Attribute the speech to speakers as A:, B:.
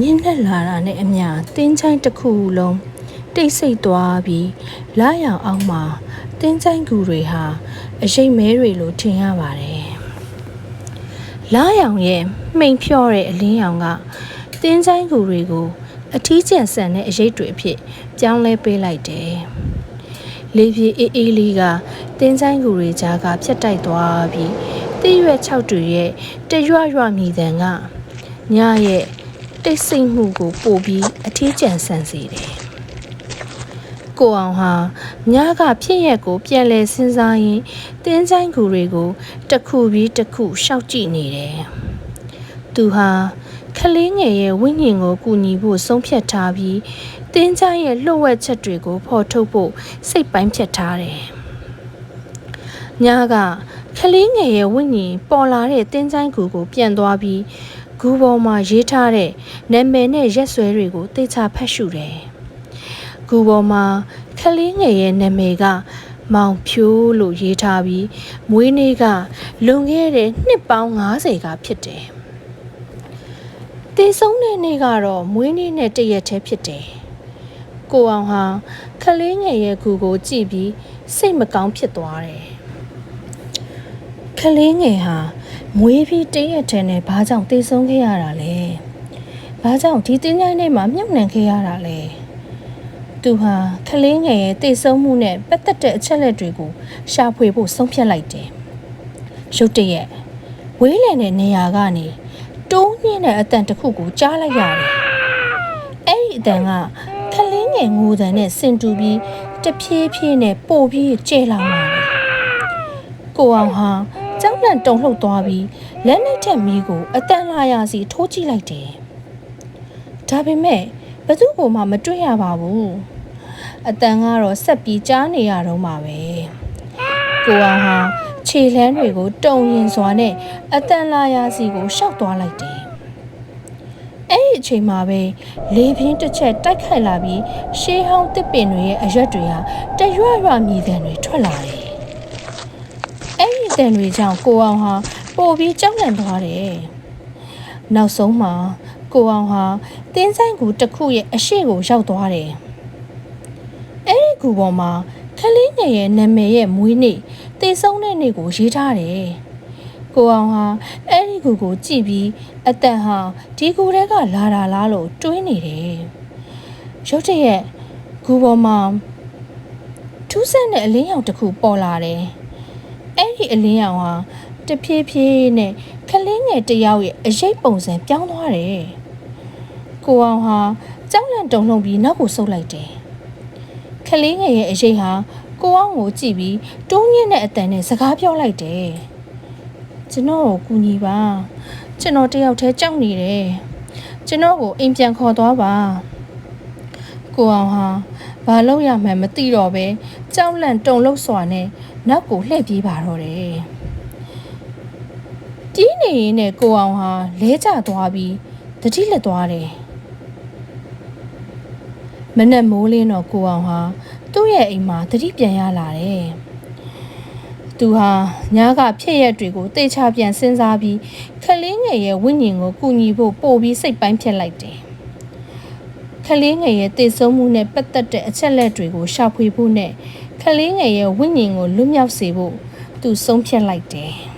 A: ညင်းနဲ့လာတာနဲ့အမျှတင်းချိုင်းတစ်ခုလုံးတိတ်ဆိတ်သွားပြီးလာရောင်အောင်မှာတင်းချိုင်းကူတွေဟာအရှိတ်မဲတွေလိုထင်ရပါတယ်လာရောင်ရဲ့မှိန်ဖြော့တဲ့အလင်းရောင်ကတင်းချိုင်းကူတွေကိုအထီးကျန်ဆန်တဲ့အရေးတွေအဖြစ်ပြောင်းလဲပေးလိုက်တယ်လေပြေးအေးအေးလေးကတင်းချိုင်းကူတွေကြားကဖြတ်တိုက်သွားပြီးတိရွက်၆တွေရဲ့တရွရွမြည်တံကညရဲ့ တိတ်ဆိတ်မှုကိုပို့ပြီးအထီးကျန်ဆန်စေတယ်ကိုအောင်ဟာညကဖြစ်ရက်ကို ပြန်လဲစဉ်းစားရင်တင်းချိုင်းကူတွေကိုတစ်ခုပြီးတစ်ခုရှောက်ကြည့်နေတယ်သူဟာခလေးငယ်ရဲ့ဝိညာဉ်ကိုကူညီဖို့ဆုံးဖြတ်ထားပြီးတင်းချိုင်းရဲ့လှုပ်ဝက်ချက်တွေကိုဖော်ထုတ်ဖို့စိတ်ပိုင်းဖြတ်ထားတယ်။ညကခလေးငယ်ရဲ့ဝိညာဉ်ပေါ်လာတဲ့တင်းချိုင်းကူကိုပြန်သွားပြီး ဂူပေါ်မှာရေးထားတဲ့နာမည်နဲ့ရက်စွဲတွေကိုတေချာဖတ်ရှုတယ်။ဂူပေါ်မှာခလေးငယ်ရဲ့နာမည်ကမောင်ဖြိုးလို့ရေးထားပြီးမွေးနေ့ကလွန်ခဲ့တဲ့နှစ်ပေါင်း90ကဖြစ်တယ်။တည်ဆုံးတဲ့နေ့ကတော့မွေးနေ့နဲ့တည့်ရက်တည်းဖြစ်တယ်။ကိုအောင်ဟာခလေးငယ်ရဲ့ကူကိုကြည့်ပြီးစိတ်မကောင်းဖြစ်သွားတယ်။ခလေးငယ်ဟာ မွေးပြီးတည့်ရက်တည်းနဲ့ဘာကြောင့်တည်ဆုံးခဲ့ရတာလဲ။ဘာကြောင့်ဒီတင်းချိုင်းထဲမှာမြုပ်နှံခဲ့ရတာလဲ။သူဟာခလေးငယ်ရဲ့တည်ဆုံးမှုနဲ့ပတ်သက်တဲ့အချက်လက်တွေကိုရှာဖွေဖို့ဆုံးဖြတ်လိုက်တယ်။ရုတ်တရက်ဝေးလည်တဲ့နေရာကနေတိုးညင်းတဲ့အတန်တစ်ခုကိုကြားလိုက်ရတယ်။အဲ့ဒီအတန်ကခလင်းငယ်ငိုတန်နဲ့ဆင်တူပြီးတဖြည်းဖြည်းနဲ့ပို့ပြီးကျဲလောင်လာတယ်။ကိုအောင်ဟာကြောက် လန့်တုန်လှုပ်သွားပြီးလက်နဲ့ထက်မီးကိုအတန်လာရစီထိုးကြည့်လိုက်တယ်။ဒါပေမဲ့ဘသူ့ကိုမှမတွေ့ရပါဘူး။အတန်ကတော့ဆက်ပြီးကြားနေရတော့မှာပဲ။ကိုအောင်ဟာခြေလန်းတွေကိုတုံရင်စွာနဲ့အတန်လာရာစီကိုရှောက်သွားလိုက်တယ်။အဲ့ဒီအချိန်မှာပဲလေပြင်းတစ်ချက်တိုက်ခိုက်လာပြီးရှေးဟောင်းတစ်ပင်တွေရဲ့အရွက်တွေဟာတရွရွမြည်တဲ့တွေထွက်လာတယ်။အဲ့ဒီ တန်တွေကြောင့်ကိုအောင်ဟာပိုပြီးကြောက်လန့်သွားတယ်။နောက်ဆုံးမှာကိုအောင်ဟာတင်းဆိုင်ကူတစ်ခုရဲ့အရှိကိုရောက်သွားတယ်။အဲ့ဒီကူပေါ်မှာခလေးငယ်ရဲ့နာမည်ရဲ့မွေးနေ့တည်ဆုံးတဲ့နေ့ကိုရေးထားတယ်။ကိုအောင်ဟာအဲ့ဒီကူကိုကြည့်ပြီးအတန်ဟာဒီကူထဲကလာတာလားလို့တွေးနေတယ်။ရုတ်တရက်ကူပေါ်မှာထူးဆန်းတဲ့အလင်းရောင်တစ်ခုပေါ်လာတယ်။ အဲ့ဒီအလင်းရောင်ဟာတဖြည်းဖြည်းနဲ့ခလင်းငယ်တစ်ယောက်ရဲ့အရေးပုံစံပြောင်းသွားတယ်။ကိုအောင်ဟာကြောက်လန့်တုန်လှုပ်ပြီးနောက်ကိုဆုတ်လိုက်တယ်။ခလေးငယ်ရဲ့အရေးဟာကိုအောင်ကိုကြည့်ပြီးတိုးညင်းတဲ့အတန်နဲ့စကားပြောလိုက်တယ်ကျွန်တော်ကိုကူညီပါကျွန်တော်တယောက်တည်းကြောက်နေတယ်ကျွန်တော်ကိုအိမ်ပြန်ခေါ်သွားပါကိုအောင်ဟာ ဘာလို့ရမှန်းမသိတော့ပဲကြောက်လန့်တုန်လှုပ်စွာနဲ့နောက်ကိုလှည့်ပြေးပါတော့တယ်တီးနေရင်နဲ့ကိုအောင်ဟာလဲကျသွားပြီးတတိလက်သွားတယ်မနဲ့မိုးလင်းတော့ကိုအောင်ဟာသူ့ရဲ့အိမ်မှာတတိပြန်ရလာတယ်။သူဟာညကဖြစ်ရက်တွေကိုတေချာပြန်စဉ်းစားပြီးခလင်းငယ်ရဲ့ဝိညာဉ်ကိုကူညီဖို့ပို့ပြီးစိတ်ပိုင်းဖြစ်လိုက်တယ်။ ခလင်းငယ်ရဲ့တည်ဆုံးမှုနဲ့ပတ်သက်တဲ့အချက်လက်တွေကိုရှာဖွေဖို့နဲ့ခလင်းငယ်ရဲ့ဝိညာဉ်ကိုလွတ်မြောက်စေဖို့သူဆုံးဖြတ်လိုက်တယ်။